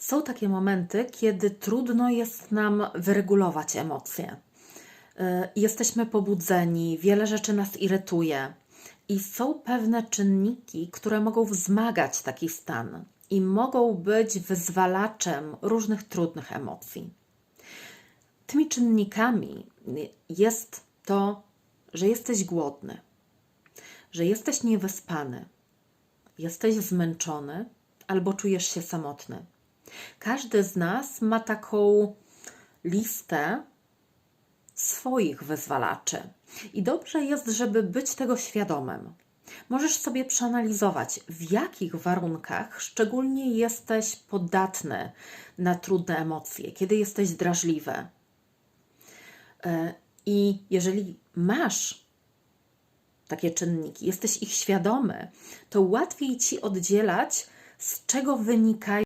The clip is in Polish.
Są takie momenty, kiedy trudno jest nam wyregulować emocje. Y, Jesteśmy pobudzeni, wiele rzeczy nas irytuje i są pewne czynniki, które mogą wzmagać taki stan i mogą być wyzwalaczem różnych trudnych emocji. Tymi czynnikami jest to, że jesteś głodny, że jesteś niewyspany, jesteś zmęczony albo czujesz się samotny. Każdy z nas ma taką listę swoich wyzwalaczy. I dobrze jest, żeby być tego świadomym. Możesz sobie przeanalizować, w jakich warunkach szczególnie jesteś podatny na trudne emocje, kiedy jesteś drażliwy. E, I jeżeli masz takie czynniki, jesteś ich świadomy, to łatwiej ci oddzielać, z czego wynikają